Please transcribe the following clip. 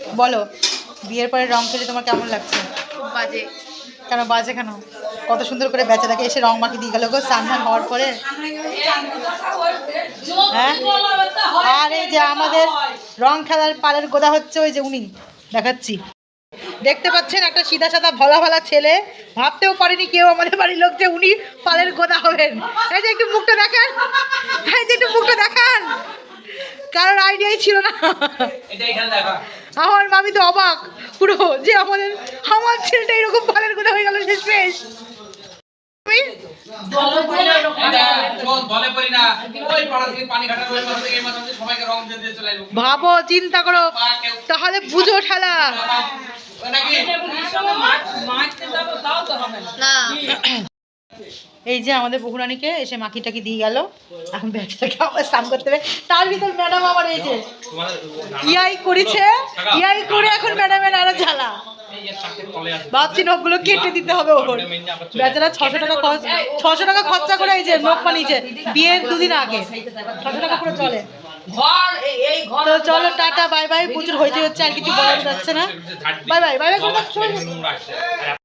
বলো বিয়ের পরে রং খেলে তোমার কেমন লাগছে? খুব বাজে। কেন বাজে কেন? কত সুন্দর করে বেচারাকে এসে রং মাখিয়ে দিয়ে গেল গো স্নান হওয়ার পরে? হ্যাঁ? আর এই যে আমাদের রং খেলার পালের গোদা হচ্ছে ওই যে উনি দেখাচ্ছি। দেখতে পাচ্ছেন একটা সিধা সাদা ভলা ভলা ছেলে ভাবতেও পারেনি কেউ আমাদের বাড়ির লোক যে উনি পালের গোদা হবেন। এই যে একটু মুখটা দেখান এই যে একটু মুখটা দেখান। কারোর আইডিয়াই ছিল না। আমার মামি তো অবাক। পুরো যে আমাদের আমার ছেলেটা এরকম পালের গোদা হয়ে গেল শেষ শেষ ভাবো চিন্তা করো। তাহলে বুঝো ঠেলা। না। এই যে আমাদের বহুরানীকে এসে মাখি টাকি দিয়ে গেল এখন বেচারাকে আবার স্নান করতে হবে তার ভিতর ম্যাডাম আমার এই যে ইয়াই করেছে ইয়াই করে এখন ম্যাডামের আরও জ্বালা ভাবছি নখগুলো কেটে দিতে হবে ওর বেচারা ছশো টাকা খরচ ছশো টাকা খরচা করে এই যে নখ বানিয়েছে বিয়ের দুদিন আগে ছশো টাকা পুরো চলে তো চলো টাটা বাই বাই প্রচুর হয়েছে হচ্ছে আর কিছু বলা যাচ্ছে না বাই বাই বাই বাই